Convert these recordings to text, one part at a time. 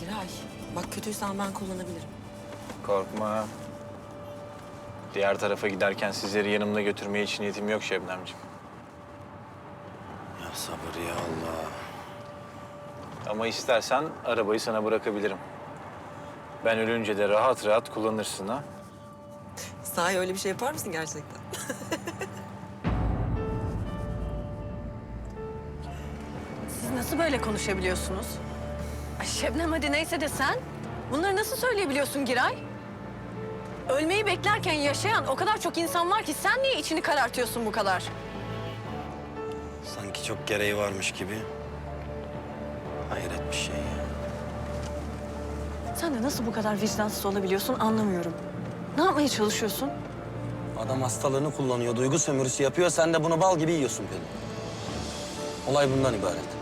Giray, bak kötüysen ben kullanabilirim. Korkma. Diğer tarafa giderken sizleri yanımda götürmeye hiç niyetim yok Şebnemciğim. Ya sabır ya Allah. Ama istersen arabayı sana bırakabilirim. Ben ölünce de rahat rahat kullanırsın ha. Sahi öyle bir şey yapar mısın gerçekten? Siz nasıl böyle konuşabiliyorsunuz? Şebnem hadi neyse de sen. Bunları nasıl söyleyebiliyorsun Giray? Ölmeyi beklerken yaşayan o kadar çok insan var ki sen niye içini karartıyorsun bu kadar? Sanki çok gereği varmış gibi. Hayret bir şey ya. Sen de nasıl bu kadar vicdansız olabiliyorsun anlamıyorum. Ne yapmaya çalışıyorsun? Adam hastalığını kullanıyor, duygu sömürüsü yapıyor. Sen de bunu bal gibi yiyorsun Pelin. Olay bundan ibaret.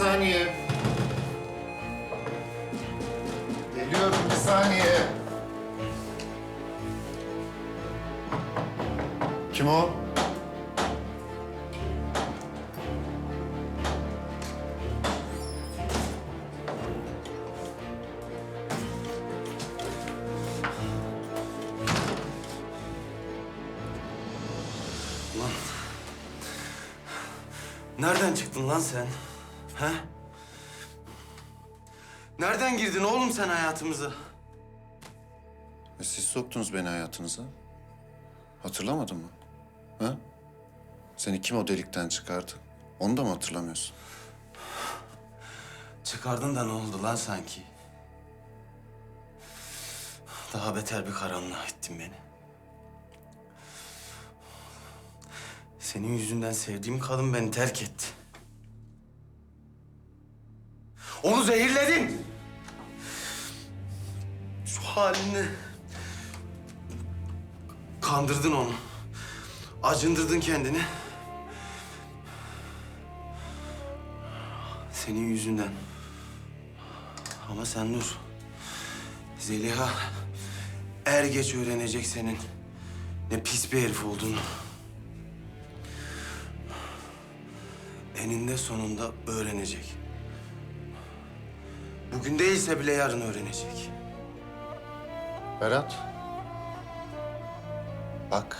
Saniye. Geliyorum bir saniye. Kim o? Lan. Nereden çıktın lan sen? He? Nereden girdin oğlum sen hayatımıza? E, Siz soktunuz beni hayatınıza. Hatırlamadın mı? Ha? Seni kim o delikten çıkardı? Onu da mı hatırlamıyorsun? Çıkardın da ne oldu lan sanki? Daha beter bir karanlığa ettin beni. Senin yüzünden sevdiğim kadın beni terk etti. Onu zehirledin. Şu halinle kandırdın onu. Acındırdın kendini. Senin yüzünden. Ama sen dur. Zeliha er geç öğrenecek senin ne pis bir herif olduğunu. Eninde sonunda öğrenecek. Bugün değilse bile yarın öğrenecek. Berat. Bak.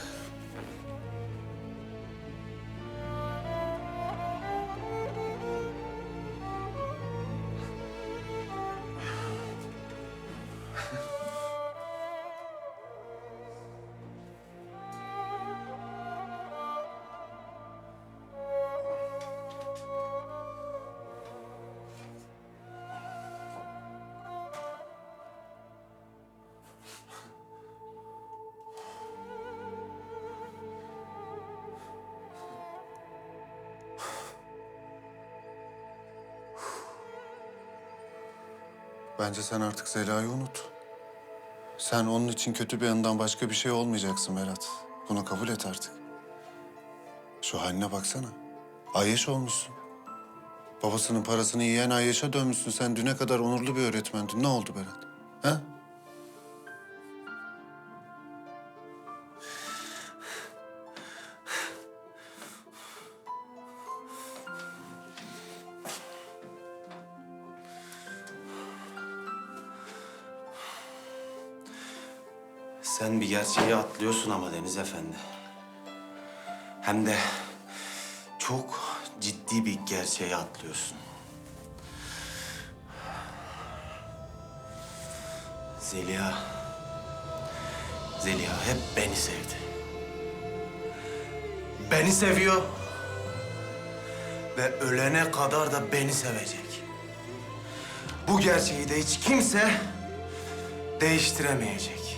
Bence sen artık Zeliha'yı unut. Sen onun için kötü bir yanından başka bir şey olmayacaksın Berat. Bunu kabul et artık. Şu haline baksana. Ayyaş olmuşsun. Babasının parasını yiyen Ayyaş'a dönmüşsün. Sen düne kadar onurlu bir öğretmendin. Ne oldu Berat? Ha? Sen bir gerçeği atlıyorsun ama Deniz Efendi. Hem de çok ciddi bir gerçeği atlıyorsun. Zeliha... Zeliha hep beni sevdi. Beni seviyor. Ve ölene kadar da beni sevecek. Bu gerçeği de hiç kimse değiştiremeyecek.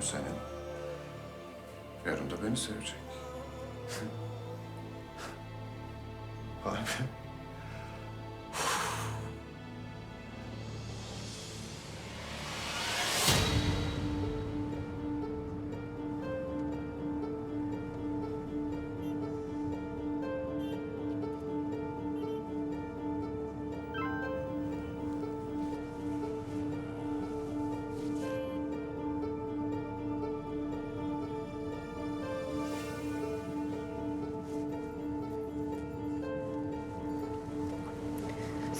Bugün senin, yarın da beni sevecek. Vay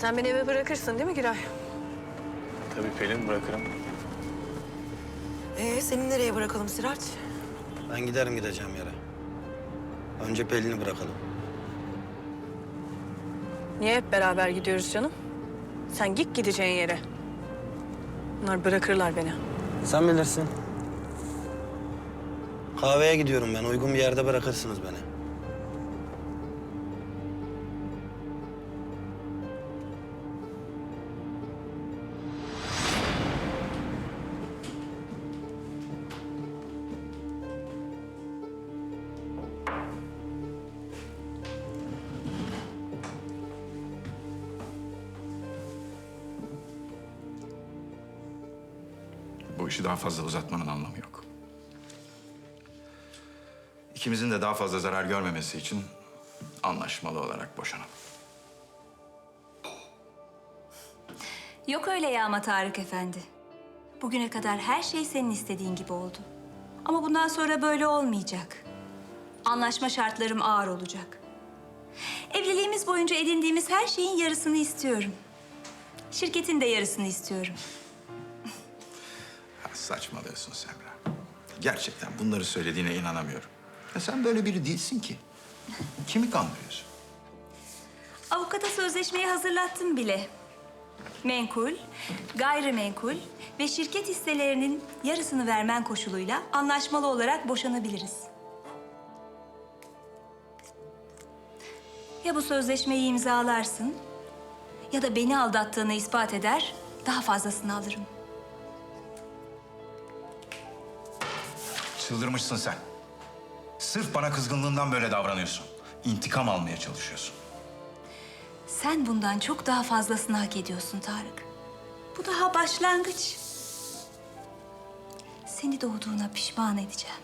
Sen beni eve bırakırsın değil mi Giray? Tabii Pelin bırakırım. Ee seni nereye bırakalım Siraç? Ben giderim gideceğim yere. Önce Pelin'i bırakalım. Niye hep beraber gidiyoruz canım? Sen git gideceğin yere. Bunlar bırakırlar beni. Sen bilirsin. Kahveye gidiyorum ben. Uygun bir yerde bırakırsınız beni. İşi daha fazla uzatmanın anlamı yok. İkimizin de daha fazla zarar görmemesi için anlaşmalı olarak boşanalım. Yok öyle yağma Tarık Efendi. Bugüne kadar her şey senin istediğin gibi oldu. Ama bundan sonra böyle olmayacak. Anlaşma şartlarım ağır olacak. Evliliğimiz boyunca edindiğimiz her şeyin yarısını istiyorum. Şirketin de yarısını istiyorum. Saçmalıyorsun Semra. Gerçekten bunları söylediğine inanamıyorum. Ya sen böyle biri değilsin ki. Kimi kandırıyorsun? Avukata sözleşmeyi hazırlattım bile. Menkul, gayrimenkul ve şirket hisselerinin yarısını vermen koşuluyla anlaşmalı olarak boşanabiliriz. Ya bu sözleşmeyi imzalarsın ya da beni aldattığını ispat eder, daha fazlasını alırım. Çıldırmışsın sen. Sırf bana kızgınlığından böyle davranıyorsun. İntikam almaya çalışıyorsun. Sen bundan çok daha fazlasını hak ediyorsun Tarık. Bu daha başlangıç. Seni doğduğuna pişman edeceğim.